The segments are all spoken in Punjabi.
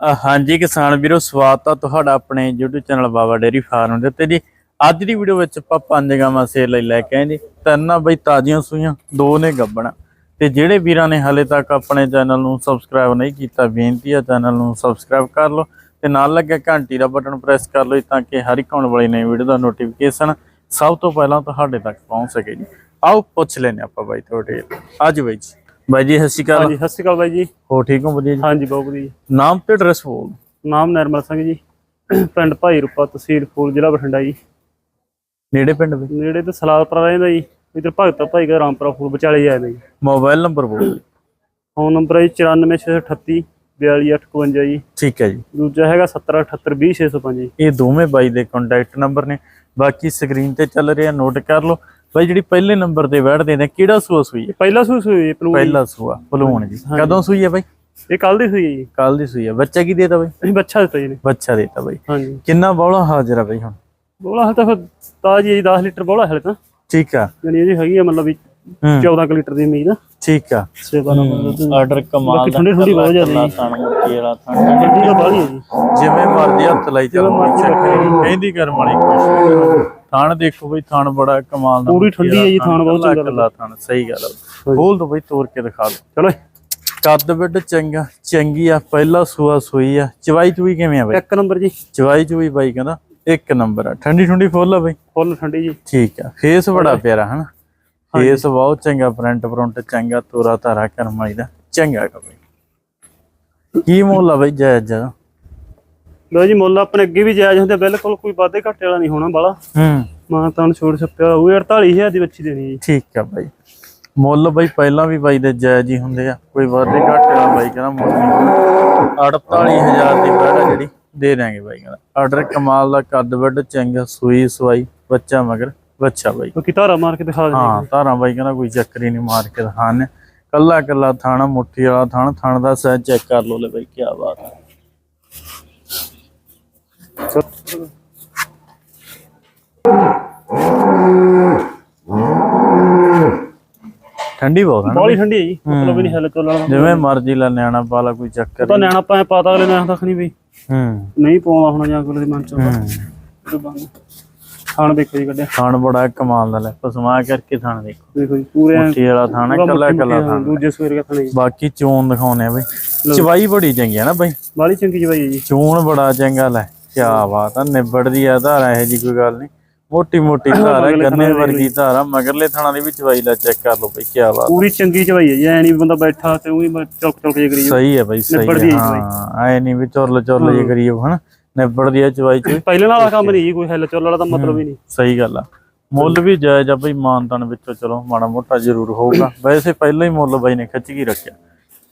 ਹਾਂਜੀ ਕਿਸਾਨ ਵੀਰੋ, ਸਵਾਗਤ ਆ ਤੁਹਾਡਾ ਆਪਣੇ YouTube channel Baba dairy farm ਦੇ ਉੱਤੇ ਜੀ। ਅੱਜ ਦੀ ਵੀਡੀਓ ਵਿੱਚ ਆਪਾਂ ਪੰਜ ਗਾਵਾਂ ਸੇਲ ਲਈ ਲੈ ਕੇ ਆਏ ਜੀ। ਤਿੰਨਾਂ ਆ ਬਈ, ਤਾਜ਼ੀਆਂ ਸੂਈਆਂ, ਦੋ ਨੇ ਗੱਬਣਾ। ਤੇ ਜਿਹੜੇ ਵੀਰਾਂ ਨੇ ਹਾਲੇ ਤੱਕ ਆਪਣੇ ਚੈਨਲ ਨੂੰ ਸਬਸਕ੍ਰਾਈਬ ਨਹੀਂ ਕੀਤਾ, ਬੇਨਤੀ ਆ ਚੈਨਲ ਨੂੰ ਸਬਸਕ੍ਰਾਈਬ ਕਰ ਲਓ ਤੇ ਨਾਲ ਲੱਗਿਆ ਘੰਟੀ ਦਾ ਬਟਨ ਪ੍ਰੈਸ ਕਰ ਲਓ ਤਾਂ ਕਿ ਹਰ ਇੱਕ ਆਉਣ ਵਾਲੀ ਨਵੀਂ ਵੀਡੀਓ ਦਾ ਨੋਟੀਫਿਕੇਸ਼ਨ ਸਭ ਤੋਂ ਪਹਿਲਾਂ ਤੁਹਾਡੇ ਤੱਕ ਪਹੁੰਚ ਸਕੇ ਜੀ। ਆਓ, ਪੁੱਛ ਲੈਨੇ ਆਪਾਂ ਬਾਈ ਤੁਹਾਡੇ। ਅੱਜ ਬਾਈ ਜੀ ਬਾਈ ਜੀ ਸਤਿ ਸ਼੍ਰੀ ਅਕਾਲ। ਹਾਂਜੀ ਸਤਿ ਸ਼੍ਰੀ ਅਕਾਲ ਬਾਈ ਜੀ। ਹੋ ਠੀਕ ਹੋ ਵਧੀਆ ਜੀ? ਹਾਂਜੀ ਬਹੁਤ ਵਧੀਆ ਜੀ। ਨਾਮ ਤੇ ਐਡਰੈਸ ਬੋਲ ਨਾਮ ਨਰਮਲ ਸਿੰਘ ਜੀ। ਪਿੰਡ ਭਾਈ ਰੂਪਾ ਤਹਿਸੀਲ ਫੂਲ ਜ਼ਿਲ੍ਹਾ ਬਠਿੰਡਾ ਜੀ। ਨੇੜੇ ਪਿੰਡ ਵਿੱਚ ਨੇੜੇ ਤੇ ਸਲਾਦਪੁਰਾ ਰਹਿੰਦਾ ਜੀ। ਇਧਰ ਭਗਤਾ ਭਾਈ ਦਾ ਰਾਮਪੁਰਾ ਫੂਲ ਵਿਚਾਲੇ ਜਾਇਆ ਜੀ। ਮੋਬਾਈਲ ਨੰਬਰ ਬੋਲ ਫੋਨ ਨੰਬਰ ਹੈ ਜੀ 94638 42851 ਜੀ। ਠੀਕ ਹੈ ਜੀ। ਦੂਜਾ ਹੈਗਾ 7078 ਜੀ। ਇਹ ਦੋਵੇਂ ਬਾਈ ਦੇ ਕੰਟੈਕਟ ਨੰਬਰ ਨੇ। ਬਾਕੀ ਸਕਰੀਨ ਤੇ ਚੱਲ ਰਿਹਾ ਨੋਟ ਕਰ ਲਓ। ਬਾਈ ਜਿਹੜੀ ਪਹਿਲੇ ਨੰਬਰ ਤੇ ਬੈਠਦੇ ਨੇ ਕਿਹੜਾ ਸੂਆ ਸੂਈ ਹੈ? ਪਹਿਲਾ ਸੂਈ ਸੂਈ ਜੀ ਪਲੂ ਪਹਿਲਾ ਸੂਆ ਭਲੂਣ ਜੀ। ਕਦੋਂ ਸੂਈ ਹੈ ਬਾਈ ਇਹ ਕੱਲ ਦੀ ਸੂਈ ਹੈ ਜੀ। ਕੱਲ ਦੀ ਸੂਈ ਹੈ। ਬੱਚਾ ਕੀ ਦੇਤਾ ਬਾਈ ਅਸੀਂ ਬੱਚਾ ਦਿੱਤਾ ਜੀ ਨੇ ਬੱਚਾ ਦੇਤਾ ਬਾਈ ਹਾਂਜੀ। ਕਿੰਨਾ ਬੌਲਾ ਹਾਜ਼ਰ ਆ ਬਾਈ ਹੁਣ? ਬੋਲਾ ਹਾਲ ਤਾਂ ਫਿਰ ਤਾਜੀ ਜੀ 10 ਲੀਟਰ ਬੋਲਾ ਹਾਲੇ ਤਾਂ। ਠੀਕ ਆ। ਯਾਨੀ ਇਹਦੀ ਹੈਗੀ ਆ ਮਤਲਬ ਵੀ ਹੂੰ। 14 ਕੁ ਲੀਟਰ ਦੀ ਉਮੀਦ। ਆ ਠੀਕ ਆ। ਸੇਵਾ ਨਾਲ ਮਤਲਬ ਆਰਡਰ ਕਮਾਲ ਬਾਕੀ ਠੰਡੀ ਠੰਡੀ ਬਹੁਤ ਜ਼ਿਆਦਾ। ਥਣ ਮੁੱਕੀ ਵਾਲਾ ਥਣ। ਠੰਡੀ ਦਾ ਬਾਹਲੀ ਹੈ ਜੀ। ਜਿਵੇਂ ਮਰਜ਼ੀ ਹੱਥ ਲਾਈ ਚੱਲ। ਕਹਿੰਦੀ ਕਰਮ ਵਾਲੀ ਕੁਛ ਥਣ ਦੇਖੋ ਬਈ ਥਣ ਬੜਾ ਕਮਾਲ ਦਾ ਪੂਰੀ ਠੰਡੀ ਹੈ ਜੀ, ਥਣ ਬਹੁਤ ਚੰਗਾ ਕੱਲਾ ਥਣ ਸਹੀ ਗੱਲ ਆ ਖੋਲ ਦੋ ਬਈ ਤੋੜ ਕੇ ਦਿਖਾ ਦੋ। ਚਲੋ ਕੱਦ ਬਿੱਡ ਚੰਗਾ ਚੰਗੀ ਆ ਪਹਿਲਾ ਸੂਆ ਸੂਈ ਆ। ਚਵਾਈ ਚੂਈ ਕਿਵੇਂ ਆ ਬਈ? ਇੱਕ ਨੰਬਰ ਜੀ। ਚਵਾਈ ਚੂਈ ਬਾਈ ਕਹਿੰਦਾ ਇੱਕ ਨੰਬਰ ਆ। ਠੰਡੀ ਠੰਡੀ ਫੁੱਲ ਆ ਬਈ? ਫੁੱਲ ਠੰਡੀ ਜੀ। ਠੀਕ ਆ। ਫੇਸ ਬੜਾ ਪਿਆਰਾ ਹਨਾ? ਫੇਸ ਬਹੁਤ ਚੰਗਾ ਪ੍ਰਿੰਟ ਪ੍ਰਿੰਟ ਚੰਗਾ ਤੋਰਾ ਤਾਰਾ ਕਰਮਾਈ ਦਾ। ਚੰਗਾ ਗਾ ਬਈ। ਕੀ ਮੁੱਲ ਆ ਬਈ ਜਾਇਜ਼ ਜਾ ਲੋ ਜੀ ਮੁੱਲ ਆਪਣੇ ਅੱਗੇ ਵੀ ਜਾਇਜ਼ ਹੁੰਦੇ ਬਿਲਕੁਲ ਕੋਈ ਵਾਧੇ ਘਾਟੇ ਵਾਲਾ ਨਹੀਂ ਹੋਣਾ ਬਾਲਾ। ਹੂੰ। ਮਾਂ ਤਾਂ ਛੋੜ ਛੱਪਿਆ ਉਹ 48000 ਦੀ ਬੱਚੀ ਦੇਣੀ ਜੀ। ਠੀਕ ਆ ਬਾਈ। ਮੁੱਲ ਬਾਈ ਪਹਿਲਾਂ ਵੀ ਬਾਈ ਦੇ ਜਾਇਜ਼ ਹੀ ਹੁੰਦੇ ਆ ਕੋਈ ਵਾਧੇ ਘਾਟੇ ਵਾਲਾ ਬਾਈ ਕਹਿੰਦਾ ਮੁੱਲ ਨਹੀਂ 48000 ਦੀ ਬੈੜ ਜਿਹੜੀ ਦੇ ਦਾਂਗੇ ਬਾਈ ਕਹਿੰਦਾ। ਆਰਡਰ ਕਮਾਲ ਦਾ ਕੱਦ ਵੱਡ ਚੰਗਾ ਸੂਈ ਸਵਾਈ ਬੱਚਾ ਮਗਰ ਬੱਚਾ ਬਾਈ। ਕਿਉਂਕਿ ਧਾਰਾ ਮਾਰ ਕੇ ਦਿਖਾ ਦੇਣੀ ਹਾਂ ਧਾਰਾਂ ਬਾਈ ਕਹਿੰਦਾ ਕੋਈ ਚੱਕਰ ਹੀ ਨਹੀਂ ਮਾਰ ਕੇ ਦਿਖਾਣੇ ਕੱਲਾ ਕੱਲਾ ਥਾਣਾ ਮੁੱਠੀ ਵਾਲਾ ਥਣ ਥਣ ਦਾ ਸਾਈਜ਼ ਚੈੱਕ ਕਰ ਲਓ ਲੈ ਬਾਈ ਕੀ ਬਾਤ ਹੈ ਠੰਡੀ ਬਹੁਤ ਹੈ ਨਾ ਠੰਡੀ ਹੈ ਜੀ ਮਤਲਬ ਵੀ ਨਹੀਂ ਹਲ ਵਾਲਾ ਜਿਵੇਂ ਮਰਜ਼ੀ ਲੈ ਨਿਆਣਾ ਪਾਲਾ ਕੋਈ ਚੱਕਰ ਤਾਂ ਨਿਆਣਾ ਪਾਏ ਪਤਾ ਅਗਲੇ ਨੇ ਤੱਕ ਨਹੀਂ ਵੀ ਹੂੰ। ਨਹੀਂ ਪਾਉਂਦਾ ਹੁਣ ਜਾਂ ਅਗਲੇ ਦੇ ਮਨ ਚ ਖਾਣ ਦੇਖੋ ਜੀ ਕੱਢਿਆ। ਥਣ ਬੜਾ ਕਮਾਲ ਦਾ ਲੈ ਪਸਮਾ ਕਰਕੇ ਥਣ ਦੇਖੋ। ਦੇਖੋ ਜੀ ਪੂਰੇ ਮੁੱਠੀ ਵਾਲਾ ਥਣ ਹੈ ਕੱਲਾ ਕੱਲਾ ਥਣ। ਦੂਜੇ ਸਵੇਰ ਕਾ ਥਣੀ ਬਾਕੀ ਚੋਣ ਦਿਖਾਉਣੇ ਆ ਬਈ। ਚਵਾਈ ਬੜੀ ਚੰਗੀ ਹੈ ਨਾ ਬਈ। ਬਾਲੀ ਚੰਗੀ ਜਵਾਈ ਹੈ ਜੀ। ਚੋਣ ਬੜਾ ਚੰਗਾ ਲੈ। ਕੀ ਬਾਤ ਆ ਨਿਬੜਦੀ ਆ ਧਾਰਾ ਇਹ ਜੀ ਕੋਈ ਗੱਲ ਨਹੀਂ। ਮੋਟੀ ਮੋਟੀ ਧਾਰਾ ਗੰਨੇ ਵਰਗੀ ਧਾਰਾ ਮਗਰਲੇ ਥਾਣਾ ਦੀ ਵੀ ਚਵਾਈ ਲੈ ਚੈੱਕ ਕਰ ਲਓ ਬਈ ਕੀ ਬਾਤ ਪੂਰੀ ਚੰਗੀ ਜਵਾਈ ਹੈ ਜੀ ਐ ਨਹੀਂ ਬੰਦਾ ਬੈਠਾ ਤੇ ਉਹੀ ਚੌਕ ਚੌਕ ਜੇ ਕਰੀ ਸਹੀ ਹੈ ਬਈ ਸਹੀ ਹੈ ਚਵਾਈ। ਐ ਨਹੀਂ ਵੀ ਚੁਰਲ ਚੁਰਲ ਜੇ ਕਰੀਏ ਹਨ? ਨਿਬੜਦੀ ਆ ਚਵਾਈ ਚ ਪਹਿਲੇ ਨਾਲ ਕੰਮ ਨਹੀਂ ਜੀ ਕੋਈ ਹੱਲ ਚੱਲ ਵਾਲਾ ਤਾਂ ਮਤਲਬ ਹੀ ਨਹੀਂ ਸਹੀ ਗੱਲ ਆ। ਮੁੱਲ ਵੀ ਜਾਇਜ਼ ਆ ਬਈ ਮਾਨਤਨ ਵਿੱਚੋਂ ਚਲੋ ਮਾੜਾ ਮੋਟਾ ਜ਼ਰੂਰ ਹੋਊਗਾ। ਵੈਸੇ ਪਹਿਲਾਂ ਹੀ ਮੁੱਲ ਬਾਈ ਨੇ ਖਿੱਚ ਕੇ ਰੱਖਿਆ।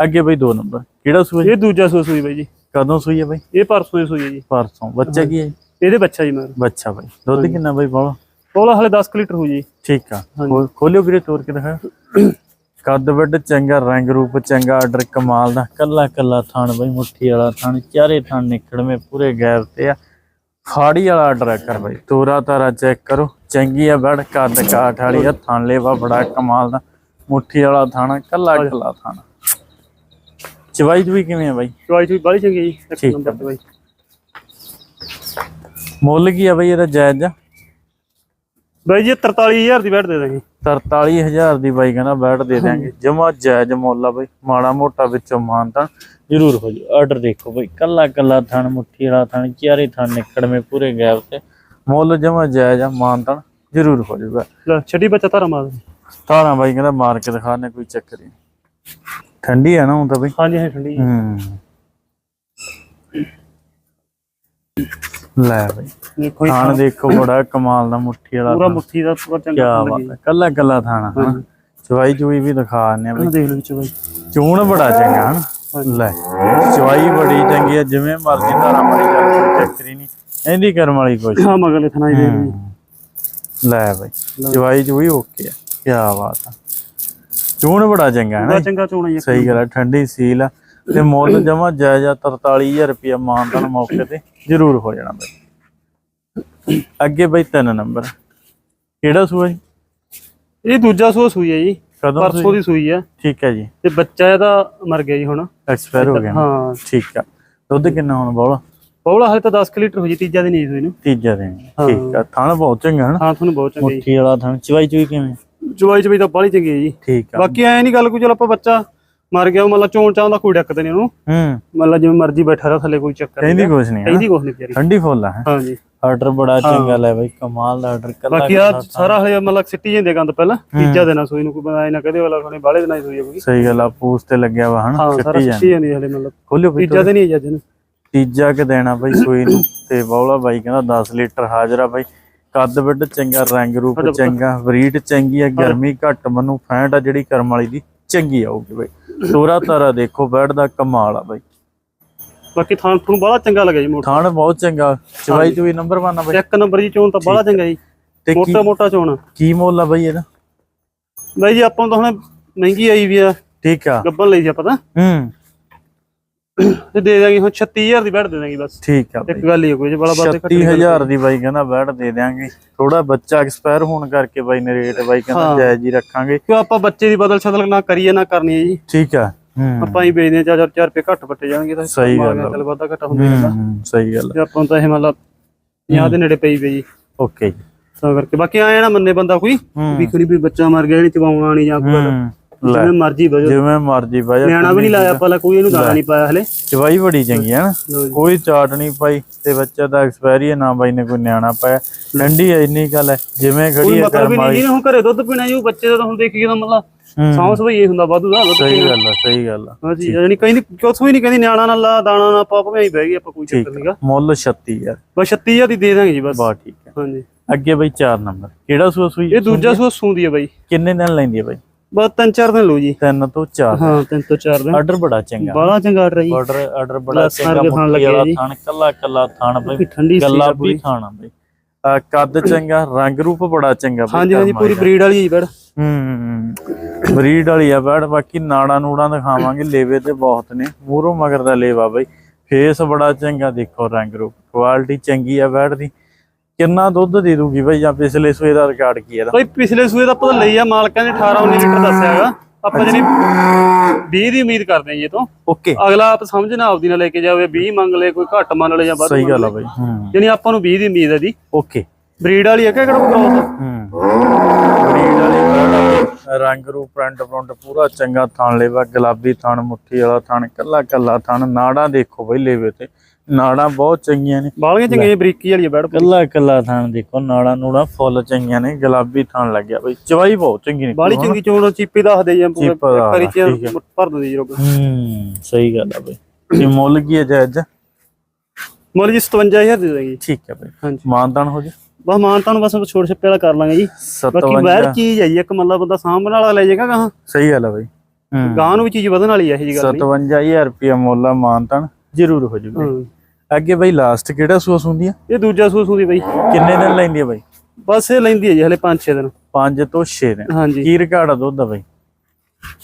ਅੱਗੇ ਬਈ ਦੋ ਨੰਬਰ ਕਿਹੜਾ ਸੂਈ ਇਹ ਦੂਜਾ ਸੂਈ ਬਾਈ ਜੀ। ਕਦੋਂ ਸੂਈ ਹੈ ਬਈ? ਇਹ ਪਰਸੋਂ ਦੀ ਸੂਈ ਹੈ ਜੀ। ਪਰਸੋਂ। ਬੱਚਾ ਕੀ ਹੈ? ਇਹਦੇ ਬੱਚਾ ਜੀ ਮਗਰ ਬੱਚਾ ਬਈ। ਦੁੱਧ ਕਿੰਨਾ ਬਈ ਬਾਲਾ? ਉਹਦਾ ਹਲੇ 10 ਕੁ ਲੀਟਰ ਹੋ ਜੀ। ਠੀਕ ਆ। ਖੋਲਿਓ ਵੀਰੇ ਤੋੜ ਕੇ ਦਿਖਾ। ਕੱਦ ਵੱਡ ਚੰਗਾ ਰੰਗ ਰੂਪ ਚੰਗਾ ਆਰਡਰ ਕਮਾਲ ਦਾ। ਕੱਲਾ ਕੱਲਾ ਥਣ ਬਈ ਮੁੱਠੀ ਵਾਲਾ ਥਣ ਚਾਰੇ ਥਣ ਨਿਕੜਵੇਂ ਪੂਰੇ ਗੈਰ ਤੇ ਆ। ਫਾੜੀ ਵਾਲਾ ਆਰਡਰ ਕਰ ਬਈ। ਤੋਰਾ ਤਾਰਾ ਚੈੱਕ ਕਰੋ। ਚੰਗੀ ਆ ਬੜ ਕੱਦ ਕਾਠ ਵਾਲੀ ਆ ਥਣ ਲੇਵਾ ਬੜਾ ਕਮਾਲ ਦਾ। ਮੁੱਠੀ ਵਾਲਾ ਥਣ ਕੱਲਾ ਕੱਲਾ ਥਣ। ਚਵਾਈ ਚੁਈ ਕਿਵੇਂ ਆ ਬਾਈ? ਚਵਾਈ ਚੂਈ ਬਾਲੀ ਚੰਗੀ ਜੀ ਇੱਕ ਠੀਕ ਨੰਬਰ ਤੇ ਬਾਈ। ਮੁੱਲ ਕੀ ਆ ਬਈ ਇਹਦਾ ਜਾਇਜ਼? ਆ ਬਾਈ ਜੀ ਇਹ 43000 ਦੀ ਬੈਠ ਦੇ ਦਾਂਗੇ। 43000 ਦੀ ਬਾਈ ਕਹਿੰਦਾ ਬੈਟ ਦੇ ਦਿਆਂਗੇ। ਜਮਾ ਜਾਇਜ਼ ਮੁੱਲ ਆ ਬਈ ਮਾੜਾ ਮੋਟਾ ਵਿੱਚੋਂ ਮਾਨਤਾ ਜ਼ਰੂਰ ਹੋ ਜੂ ਆਰਡਰ ਦੇਖੋ ਬਈ ਕੱਲਾ ਕੱਲਾ ਥਣ ਮੁੱਠੀ ਵਾਲਾ ਥਣ ਚਾਰੇ ਥਣ ਨਿਕੜਵੇਂ ਪੂਰੇ ਗੈਪ ਤੇ। ਮੁੱਲ ਜਮਾ ਜਾਇਜ਼ ਆ ਮਾਨਤਾ ਜ਼ਰੂਰ ਹੋ ਜੂਗਾ ਲੈ ਛੱਡੀ ਬੱਚਾ ਧਾਰਾ ਮਾਰ। ਦੇ। ਤਾਰਾਂ ਬਾਈ ਕਹਿੰਦਾ ਮਾਰ ਕੇ ਦਿਖਾਣੇ ਕੋਈ ਚੱਕਰ ਨਹੀਂ। ਠੰਡੀ ਆ ਨਾ ਹੁਣ ਤਾਂ ਬਈ? ਹਾਂਜੀ ਹਾਂ ਠੰਡੀ ਹੈ। ਹੂੰ। ਲੈ ਬਈ। ਦੇਖੋ ਜੀ ਥਣ ਦੇਖੋ ਬੜਾ ਕਮਾਲ ਦਾ ਮੁੱਠੀ ਵਾਲਾ ਪੂਰਾ। ਮੁੱਠੀ ਦਾ ਪੂਰਾ ਚੰਗਾ ਥਣ ਬਾਤ ਹੈ ਕੱਲਾ ਕੱਲਾ ਥਾਣਾ ਹਨਾ? ਚਵਾਈ ਚੂਈ ਵੀ ਦਿਖਾ ਆਨੇ ਬਈ। ਦੇਖ ਲਓ ਵਿੱਚ ਬਾਈ ਚੂਣ ਬੜਾ ਚੰਗਾ ਹਨ? ਲੈ ਚਵਾਈ ਬੜੀ ਚੰਗੀ ਆ ਜਿਵੇਂ ਮਰਜ਼ੀ ਧਾਰਾਂ ਮਾਰੀ ਚੱਲ ਕੋਈ ਚੱਕਰ ਹੀ ਨਹੀਂ। ਇਹਦੀ ਕਰਮ ਵਾਲੀ ਕੁਛ ਹਾਂ ਮਗਲੇ ਥਣਾ ਹੀ ਦੇ ਦਿਓ ਜੀ। ਲੈ ਬਈ ਚਵਾਈ ਚੂਈ ਓਕੇ ਆ ਕੀ ਬਾਤ ਆ। ਚੂਣ ਬੜਾ ਚੰਗਾ ਹੈ ਬੜਾ ਚੰਗਾ ਚੋਣਾ ਜੀ ਸਹੀ ਗੱਲ ਆ ਠੰਡੀ ਸੀਲ ਆ। ਤੇ ਮੁੱਲ ਜਮਾ ਜਾਇਜ਼ਾ 43000 ਰੁਪਇਆ ਮਾਨਤਾਨ ਮੌਕੇ ਤੇ ਜ਼ਰੂਰ ਹੋ ਜਾਣਾ ਬਈ। ਅੱਗੇ ਬਈ ਤਿੰਨ ਨੰਬਰ। ਕਿਹੜਾ ਸੂਆ ਜੀ? ਇਹ ਦੂਜਾ ਸੂਆ ਸੂਈ ਹੈ ਜੀ। ਕਦੋਂ ਪਰਸੋਂ ਸੂਈ? ਦੀ ਸੂਈ ਹੈ ਠੀਕ ਹੈ ਜੀ। ਤੇ ਬੱਚਾ ਇਹਦਾ ਮਰ ਗਿਆ ਜੀ ਹੁਣ। ਐਕਸਪਾਇਰ ਹੋ ਗਿਆ। ਨਾ? ਹਾਂ। ਠੀਕ ਆ। ਦੁੱਧ ਕਿੰਨਾ ਹੁਣ ਬੋਲਾ? ਬੌਲਾ ਹਲੇ ਤਾਂ 10 ਕੁ ਲੀਟਰ ਹੋ ਜੀ ਤੀਜਾ ਦਿਨ ਹੀ ਹੋਈ ਨੂੰ। ਤੀਜਾ ਦਿਨ। ਠੀਕ ਆ। ਥਣ ਬਹੁਤ ਚੰਗਾ ਹਨ ਹਾਂ ਤੁਹਾਨੂੰ ਬਹੁਤ ਚੰਗੀ ਮੁੱਠੀ ਵਾਲਾ ਥਣ। ਚਵਾਈ ਚੁਈ ਕਿਵੇਂ? ਚੁਵਾਈ ਚਵਾਈ ਤਾਂ ਬਾਹਲੀ ਚੰਗੀ ਹੈ ਜੀ। ਠੀਕ ਆ। ਬਾਕੀ ਐ ਨਹੀਂ ਗੱਲ ਕੋਈ ਚਲ ਆਪਾਂ ਬੱਚਾ ਮਰ ਗਿਆ ਉਹ ਮਤਲਬ ਚੋਣ ਚਾਂ ਦਾ ਕੋਈ ਡੱਕਦੇ ਨਹੀਂ ਉਹਨੂੰ। ਹੂੰ। ਮਤਲਬ ਜਿਵੇਂ ਮਰਜ਼ੀ ਬੈਠਾ ਰਹਾ ਥੱਲੇ ਕੋਈ ਚੱਕਰ ਨਹੀਂ ਕਹਿੰਦੀ ਕੁਛ ਨਹੀਂ? ਕਹਿੰਦੀ ਕੁਛ ਨਹੀਂ ਪਿਆਰੀ ਠੰਡੀ ਫੁੱਲ ਆ? ਹਾਂਜੀ। ਆਰਡਰ ਬੜਾ ਚੰਗਾ ਲੈ ਬਾਈ ਕਮਾਲ ਦਾ ਆਰਡਰ ਕੱਲਾ ਬਾਕੀ ਆ ਸਾਰਾ ਹਲੇ ਮਤਲਬ ਸਿੱਟੀ ਜਾਂਦੇ ਗੰਦ ਪਹਿਲਾਂ ਤੀਜਾ ਦਿਨ ਆ ਸੂਈ ਨੂੰ ਕੋਈ ਬਣਾਏ ਨਾ ਕਦੇ ਵਾਲਾ ਖਾਣੇ ਬਾਹਲੇ ਦਿਨਾਂ ਹੀ ਸੂਈ ਹੋਊਗੀ ਸਹੀ ਗੱਲ ਆ ਪੂਸ ਤੇ ਲੱਗਿਆ ਵਾ ਹਨ ਹਾਂ ਸਾਰਾ ਸਿੱਟੀ ਸਿੱਟੀ ਜਾਂਦੀ ਹਲੇ ਮਤਲਬ। ਖੋਲਿਓ ਤੀਜਾ ਦਿਨ ਹੀ ਹੈ ਜੱਜ ਨੂੰ ਤੀਜਾ ਕਿ ਦੇਣਾ ਬਾਈ ਸੂਈ ਨੂੰ ਤੇ ਬੌਲਾ ਬਾਈ ਕਹਿੰਦਾ 10 ਲੀਟਰ ਹਾਜ਼ਰਾ ਬਾਈ। ਕੱਦ ਵੱਡ ਚੰਗਾ ਰੰਗ ਰੂਪ ਚੰਗਾ ਬਰੀਡ ਚੰਗੀ ਆ ਗਰਮੀ ਘੱਟ ਮਨੂੰ ਫੈਂਟ ਆ ਜਿਹੜੀ ਕਰਮ ਵਾਲੀ ਦੀ ਚੰਗੀ ਆਊਗੀ ਬਾਈ। ਤੋਰਾ ਤਾਰਾ ਦੇਖੋ ਬੈਡ ਦਾ ਕਮਾਲ ਆ ਬਾਈ। ਬਾਕੀ ਥਾਂ ਤੁਹਾਨੂੰ ਬੜਾ ਚੰਗਾ ਲੱਗਿਆ ਜੀ ਮੋਟਾ। ਥਾਣ ਬਹੁਤ ਚੰਗਾ ਚਵਾਈ ਚੁਈ ਨੰਬਰ 1 ਆ ਬਾਈ। ਇੱਕ ਨੰਬਰ ਜੀ ਚੋਣ ਤਾਂ ਬੜਾ ਚੰਗਾ ਜੀ। ਮੋਟਾ ਮੋਟਾ ਚੋਣ। ਕੀ ਮੁੱਲ ਆ ਬਾਈ ਇਹਦਾ? ਬਾਈ ਜੀ ਆਪਾਂ ਤਾਂ ਹੁਣ ਮਹਿੰਗੀ ਆਈ ਵੀ ਆ। ਠੀਕ ਆ। ਗੱਬਨ ਲਈ ਸੀ ਆਪਾਂ ਤਾਂ। ਹੂੰ। ਤੇ ਦੇ ਦਾਂਗੇ ਹੁਣ 36000 ਦੀ ਬੈਠ ਦੇ ਦਾਂਗੇ ਬਸ। ਠੀਕ ਆ ਇੱਕ ਗੱਲ ਹੀ ਆ ਕੋਈ ਜੇ ਬੜਾ ਬਾਤ 36000 ਦੀ ਬਾਈ ਕਹਿੰਦਾ ਬੈਡ ਦੇ ਦਿਆਂਗੇ। ਥੋੜਾ ਬੱਚਾ ਐਕਸਪਾਇਰ ਹੋਣ ਕਰਕੇ ਬਾਈ ਨੇ ਰੇਟ ਬਾਈ ਕਹਿੰਦਾ ਜਾਇਜ਼ ਹੀ ਰੱਖਾਂਗੇ। ਕਿਉਂ ਆਪਾਂ ਬੱਚੇ ਦੀ ਬਦਲ ਛਦਲ ਨਾ ਕਰੀਏ ਨਾ ਕਰਨੀ ਹੈ ਜੀ। ਠੀਕ ਆ ਹੂੰ। ਆਪਾਂ ਹੀ ਵੇਚਦੇ ਆ ਚਾਰ ਚਾਰ ਰੁਪਏ ਘੱਟ ਪੱਟੇ ਜਾਣਗੇ ਤਾਂ ਸਹੀ ਗੱਲ ਆ। ਚੱਲ ਵਾਧਾ ਘਟਾ ਹੁੰਦਾ ਰਹਿੰਦਾ ਹੂੰ, ਸਹੀ ਗੱਲ ਤੇ ਆਪਾਂ ਤਾਂ ਇਹ ਮਤਲਬ 50 ਦੇ ਨੇੜੇ ਪਈ ਪਈ। ਜੀ ਓਕੇ। ਜੀ ਤਾਂ ਕਰਕੇ ਬਾਕੀ ਆਏ ਨਾ ਮੰਨੇ ਬੰਦਾ ਕੋਈ ਵੀ ਖਰੀ ਵੀ ਬੱਚਾ ਮਰ ਗਿਆ ਇਹਨੇ ਚਬਾਉਣਾ ਨਹੀਂ ਜਾਂ ਕੋਈ। ਹੂੰ, ਲੈ ਜਿਵੇਂ ਮਰਜ਼ੀ ਵਜੋ ਜਿਵੇਂ ਮਰਜ਼ੀ ਬਾਈ ਨਿਆਣਾ ਵੀ ਨਹੀਂ ਲਾਇਆ ਆਪਾਂ ਕੋਈ ਇਹਨੂੰ ਦਾਣਾ ਨਹੀਂ ਪਾਇਆ ਹਲੇ। ਚਵਾਈ ਬੜੀ ਚੰਗੀ ਹੈ ਨਾ। ਲਓ ਜੀ। ਕੋਈ ਚਾਟ ਨਹੀਂ ਪਾਈ ਤੇ ਬੱਚਾ ਦਾ ਐਕਸਪਾਇਰੀ ਹੈ ਨਾ ਬਾਈ ਨੇ ਕੋਈ ਨਿਆਣਾ ਪਾਇਆ। ਠੰਡੀ ਹੈ ਇੰਨੀ ਗੱਲ ਹੈ ਜਿਵੇਂ ਖੜੀ ਕੋਈ ਹੈ ਮਤਲਬ ਕਰਮ ਹੀ ਨਹੀਂ ਵਾਲੀ। ਜੀ ਹੁਣ ਘਰੇ ਦੁੱਧ ਪੀਣਾ ਜੀ ਉਹ ਬੱਚੇ ਦਾ ਤਾਂ ਹੁਣ ਦੇਖੀਏ ਤਾਂ ਮਤਲਬ ਹੂੰ, ਸਾਂਸ ਵੀ ਇਹ ਹੁੰਦਾ ਵਾਧੂ ਦਾ ਦੁੱਧ ਸਹੀ ਗੱਲ ਆ ਸਹੀ ਗੱਲ ਆ। ਹਾਂਜੀ ਯਾਨੀ ਕਹਿੰਦੀ ਕਿਉਂ ਹੀ ਨਹੀਂ ਕਹਿੰਦੀ ਨਿਆਣਾ ਨਾਲ ਲਾ ਦਾਣਾ ਨਾ ਪਾ ਭਵੇਂ ਹੀ ਬਹਿ ਗਈ ਆਪਾਂ ਕੋਈ ਚੱਕਰ ਨਹੀਂਗਾ ਮੁੱਲ 36 ਯਾਰ ਬਸ 36000 ਦੀ ਦੇ ਦਾਂਗੇ ਜੀ ਬਸ। ਬਾ ਠੀਕ ਹੈ ਹਾਂਜੀ ਅੱਗੇ ਬਾਈ 4 ਨੰਬਰ। ਕਿਹੜਾ ਸੂਆ ਸੂਈ ਇਹ ਦੂਜਾ ਸੂਆ ਸੂੰਦੀ ਹੈ ਬਾਈ। ਕਿੰਨੇ ਦਿਨ ਲੈਂਦੀ ਹੈ ਬਾਈ? ਬਸ ਤਿੰਨ ਚਾਰ ਦਿਨ ਲਓ ਜੀ। ਤਿੰਨ ਤੋਂ 4 ਹਾਂ ਤਿੰਨ ਤੋਂ ਚਾਰ ਦਿਨ। ਆਰਡਰ ਬੜਾ ਚੰਗਾ। ਬਾਲਾ ਚੰਗਾ ਆਰਡਰ ਜੀ। ਆਰਡਰ ਆਰਡਰ ਬੜਾ ਚੰਗਾ। ਮੁੱਠੀ ਵਾਲਾ। ਥਣ ਕੱਲਾ ਕੱਲਾ ਥਣ ਬਾਈ। ਗੱਲਾਂ ਵੀ ਥਾਣਾ ਬਾਈ। ਕੱਦ ਚੰਗਾ ਰੰਗ ਰੂਪ ਬੜਾ ਚੰਗਾ ਬਾਈ। ਹਾਂਜੀ ਹਾਂਜੀ ਪੂਰੀ ਬਰੀਡ ਵਾਲੀ ਜੀ ਬੜ। ਹੂੰ ਬਰੀਡ ਵਾਲੀ ਆ ਬੈੜ। ਬਾਕੀ ਨਾੜਾਂ ਨੂੜਾਂ ਦਿਖਾਵਾਂਗੇ। ਲੇਵੇ ਤੇ ਬਹੁਤ ਨੇ। ਮੂਹਰੋਂ ਮਗਰ ਦਾ ਲੇਵਾ ਬਾਈ। ਫੇਸ ਬੜਾ ਚੰਗਾ ਦੇਖੋ ਰੰਗ ਰੂਪ। ਕੁਆਲਿਟੀ ਚੰਗੀ ਆ ਬੈੜ ਦੀ। ਕਿੰਨਾ ਦੁੱਧ ਦੇ ਦੂਗੀ ਬਾਈ ਜਾਂ ਪਿਛਲੇ ਸੂਏ ਦਾ ਰਿਕਾਰਡ ਕੀ ਇਹਦਾ? ਬਾਈ ਪਿਛਲੇ ਸੂਏ ਦਾ ਆਪਾਂ ਤਾਂ ਲਈ ਆ ਮਾਲਕਾਂ ਨੇ 18 19 ਲੀਟਰ ਦੱਸਿਆ ਹੈਗਾ। ਆਪਾਂ ਜਿਹੜੀ 20 ਦੀ ਉਮੀਦ ਕਰਦੇ ਹਾਂ ਜੀ ਇਹ ਤੋਂ। ਓਕੇ। ਅਗਲਾ ਆਪ ਸਮਝਣਾ ਆਪਦੀ ਨਾਲ ਲੈ ਕੇ ਜਾਵੇ 20 ਮੰਗ ਲੈ ਕੋਈ ਘੱਟ ਮੰਨ ਲੈ ਜਾਂ ਵੱਧ ਸਹੀ ਗੱਲ ਆ ਬਾਈ। ਯਾਨੀ ਆਪਾਂ ਨੂੰ 20 ਦੀ ਉਮੀਦ ਹੈ ਜੀ। ਓਕੇ। ਬਰੀਡ ਵਾਲੀ ਹੈ ਕਿ ਕਿਹੜਾ ਕ੍ਰੋਸ ਹੂੰ। ਬਰੀਡ ਵਾਲੀ ਰੰਗ ਰੂਪ ਪ੍ਰਿੰਟ ਪ੍ਰਿੰਟ ਪੂਰਾ ਚੰਗਾ ਥਣ ਲੇਵਾ ਗੁਲਾਬੀ ਥਣ ਮੁੱਠੀ ਵਾਲਾ ਥਣ ਕੱਲਾ ਕੱਲਾ ਥਣ ਨਾੜਾਂ ਦੇਖੋ ਬਾਈ ਲੇਵੇ ਤੇ। ਨਾੜਾਂ ਬਹੁਤ ਚੰਗੀਆਂ ਨੇ। ਬਾਲੀਆਂ ਚੰਗੀਆਂ ਬਰੀਕੀ ਵਾਲੀ ਹੈ ਬੈਡ ਕੱਲਾ ਕੱਲਾ ਥਣ ਦੇਖੋ ਨਾੜਾਂ ਨੂੜਾਂ ਫੁੱਲ ਚੰਗੀਆਂ ਨੇ ਗੁਲਾਬੀ ਥਣ ਲੱਗਿਆ ਬਈ। ਚਵਾਈ ਬਹੁਤ ਚੰਗੀ ਬਾਲੀ ਨਿਕਲੀ ਚੰਗੀ ਚੋਣ ਚੀਪੀ ਦੱਸਦੇ ਜਾਂ ਪੂਰੇ ਚੀਪਾ ਦਾ, ਕਰੀ ਠੀਕ ਭਰ ਦਿੰਦੇ ਜੀ ਰੋਗ ਹੂੰ ਸਹੀ ਗੱਲ ਆ ਬਈ। ਤੇ ਮੁੱਲ ਕੀ ਹੈ ਜਾਇਜ਼ ਮੁੱਲ ਜੀ 57000 ਦੇ ਦਾਂਗੇ ਜੀ। ਠੀਕ ਹੈ ਬਈ। ਹਾਂਜੀ। ਮਾਨਦਾਨ ਹੋ ਜਾ ਬਸ ਮਾਨ ਤੁਹਾਨੂੰ ਬਸ ਛੋੜ ਛੱਪੇ ਵਾਲਾ ਕਰ ਲਾਂਗੇ ਜੀ। ਬਾਕੀ 57 ਬੈਡ ਚੀਜ਼ ਹੈ ਜੀ ਇੱਕ ਮਤਲਬ ਬੰਦਾ ਸਾਂਭਣ ਵਾਲਾ ਲੈ ਜਾਏਗਾ ਗਾਹਾਂ। ਸਹੀ ਗੱਲ ਆ ਬਈ। ਹੂੰ। ਗਾਂ ਨੂੰ ਵੀ ਚੀਜ਼ ਵਧਣ ਵਾਲੀ ਹੈ ਇਹ ਜੀ ਗੱਲ ਨਹੀਂ। 57000 ਰੁਪਿਆ ਮੁੱਲ ਆ ਮਾਨਦਾਨ ਜ਼ਰੂਰ ਹੋ ਜੂਗਾ। ਅੱਗੇ ਬਈ ਲਾਸਟ ਕਿਹੜਾ ਸੂਸ ਹੁੰਦੀ ਆ? ਇਹ ਦੂਜਾ ਸੂਸ ਹੁੰਦੀ ਬਾਈ। ਕਿੰਨੇ ਦਿਨ ਲੈਂਦੀ ਆ ਬਈ? ਬਸ ਇਹ ਲੈਂਦੀ ਹੈ ਜੀ ਹਲੇ 5-6 ਦਿਨ। 5 ਤੋਂ 6 ਦਿਨ। ਹਾਂਜੀ। ਕੀ ਰਿਕਾਰਡ ਆ ਦੁੱਧ ਦਾ ਬਈ?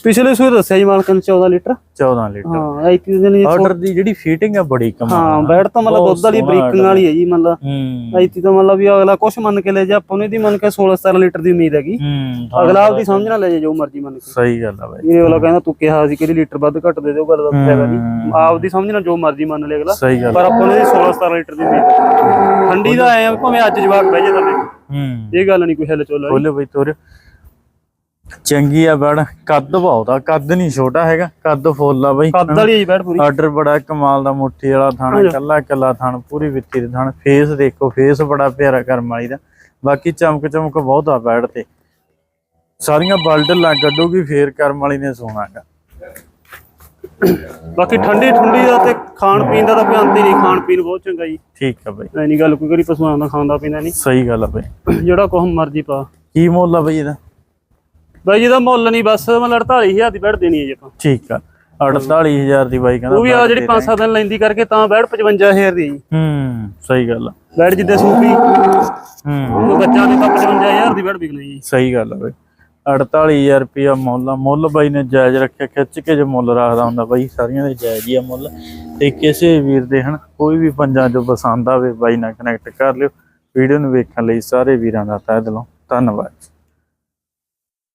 ਪਿਛਲੇ ਸੂਏ ਦੱਸਿਆ ਜੀ ਮਾਲਕਾਂ ਨੇ 14 ਲੀਟਰ? 14 ਲੀਟਰ। ਹਾਂ ਜੀ ਆਰਡਰ ਦੀ ਜਿਹੜੀ ਫੀਟਿੰਗ ਆ ਬੜੀ ਕਮਾਲ ਹਾਂ। ਬੈਡ ਤਾਂ ਮਤਲਬ ਦੁੱਧ ਵਾਲੀ ਬਰੀਕਿੰਗ ਵਾਲੀ ਹੈ ਜੀ ਮਤਲਬ ਹੂੰ। ਐਤੀ ਤਾਂ ਮਤਲਬ ਵੀ ਅਗਲਾ ਕੁਛ ਮੰਨ ਕੇ ਲੈ ਜਾ ਆਪਾਂ ਨੂੰ ਇਹਦੀ ਮੰਨ ਕੇ 16-17 ਲੀਟਰ ਦੀ ਉਮੀਦ ਹੈਗੀ। ਹੂੰ ਅਗਲਾ ਆਪਦੀ ਸਮਝ ਨਾਲ ਲੈ ਜਾ ਜੋ ਮਰਜ਼ੀ ਮੰਨ ਕੇ। ਸਹੀ ਗੱਲ ਆ ਬਾਈ। ਇਹ ਅਗਲਾ ਕਹਿੰਦਾ ਤੂੰ ਕਿਹਾ ਸੀ ਕਿਹੜੀ ਲੀਟਰ ਵੱਧ ਘੱਟ ਦੇ ਦਿਓ ਗੱਲ ਦਾ ਫਾਇਦਾ ਨਹੀਂ ਆਪਦੀ ਸਮਝ ਨਾਲ ਜੋ ਮਰਜ਼ੀ ਮੰਨ ਲੈ ਅਗਲਾ। ਪਰ ਆਪਾਂ ਨੂੰ ਇਹਦੀ 16-17 ਲੀਟਰ ਦੀ ਉਮੀਦ ਹੈ। ਠੰਡੀ ਦਾ ਆ ਭਾਵੇਂ ਅੱਜ ਜਵਾਕ ਬਹਿ ਜਾ ਹੂੰ। ਇਹ ਗੱਲ ਨਹੀਂ ਕੋਈ ਹਿੱਲ ਚੁੱਲ ਖੋਲੇ ਬਈ ਤੋਰ ਚੰਗੀ ਆ ਬੜ ਕੱਦ ਬਹੁਤ ਕੱਦ ਨਹੀਂ ਛੋਟਾ ਹੈਗਾ ਕੱਦ ਫੁੱਲ ਆ ਬਈ। ਕੱਦ ਵਾਲੀ ਹੈ ਬੈਡ ਪੂਰੀ। ਆਰਡਰ ਬੜਾ ਕਮਾਲ ਦਾ ਮੁੱਠੀ ਵਾਲਾ ਥਾਣਾ ਕੱਲਾ ਕੱਲਾ ਥਾਣ ਪੂਰੀ ਵਿੱਤੀ ਦੇ ਥਾਣ। ਫੇਸ ਦੇਖੋ ਫੇਸ ਬੜਾ ਪਿਆਰਾ ਕਰਮ ਵਾਲੀ ਦਾ। ਬਾਕੀ ਚਮਕ ਚਮਕ ਬਹੁਤ ਆ ਬੈੜ ਤੇ। ਸਾਰੀਆਂ ਬਲਡ ਲੱਗ ਕੱਢੂਗੀ ਫੇਰ ਕਰਮ ਵਾਲੀ ਨੇ ਸੋਣਾਗਾ। ਬਾਕੀ ਠੰਡੀ ਠੰਡੀ ਦਾ ਤੇ ਖਾਣ ਪੀਣ ਦਾ ਤਾਂ ਕੋਈ ਅੰਤ ਹੀ ਨਹੀਂ ਖਾਣ ਪੀਣ ਬਹੁਤ ਚੰਗਾ ਜੀ। ਠੀਕ ਆ ਬਈ। ਐ ਨਹੀਂ ਗੱਲ ਕੋਈ ਕਰੀ ਪਸ਼ੂਆਂ ਦਾ ਖਾਂਦਾ ਪੀਂਦਾ ਨਹੀਂ। ਸਹੀ ਗੱਲ ਆ ਬਈ। ਜਿਹੜਾ ਕੁਛ ਮਰਜ਼ੀ ਪਾ। ਕੀ ਮੁੱਲ ਆ ਬਈ ਇਹਦਾ? ਬਾਈ ਜਿਹਦਾ ਮੁੱਲ ਨਹੀਂ ਬਸ ਮਤਲਬ 48000 ਦੀ ਬੈਡ ਦੇਣੀ ਹੈ ਜੀ ਆਪਾਂ। ਠੀਕ ਆ 48000 ਦੀ ਬਾਈ ਕਹਿੰਦਾ ਉਹ ਵੀ ਆ ਜਿਹੜੀ 5-7 ਦਿਨ ਲੈਂਦੀ ਕਰਕੇ ਤਾਂ 55000 ਦੀ ਹੈ ਜੀ। ਹੂੰ ਸਹੀ ਗੱਲ ਆ। ਬੈਡ ਜਿੱਦੇ ਸੂਪੀ ਹੂੰ। ਉਹ ਬੱਚਾ ਨੇ ਤਾਂ 55000 ਦੀ ਬੈਡ ਵਿਕਣੀ ਜੀ। ਸਹੀ ਗੱਲ ਆ ਬਈ। 48000 ਰੁਪਿਆ ਮੁੱਲ ਆ। ਮੁੱਲ ਬਾਈ ਨੇ ਜਾਇਜ਼ ਰੱਖਿਆ ਖਿੱਚ ਕੇ ਜੇ ਮੁੱਲ ਰੱਖਦਾ ਹੁੰਦਾ ਬਾਈ ਸਾਰੀਆਂ ਦੇ ਜਾਇਜ਼ ਹੀ ਆ ਮੁੱਲ। ਤੇ ਕਿਸੇ ਵੀਰ ਦੇ ਹਨ ਕੋਈ ਵੀ ਪੰਜਾਂ ਚੋਂ ਪਸੰਦ ਆਵੇ ਬਾਈ ਨਾਲ ਕਨੈਕਟ ਕਰ ਲਿਓ। ਵੀਡੀਓ ਨੂੰ ਵੇਖਣ ਲਈ ਸਾਰੇ ਵੀਰਾਂ ਦਾ ਤਹਿ ਦਿਲੋਂ। ਧੰਨਵਾਦ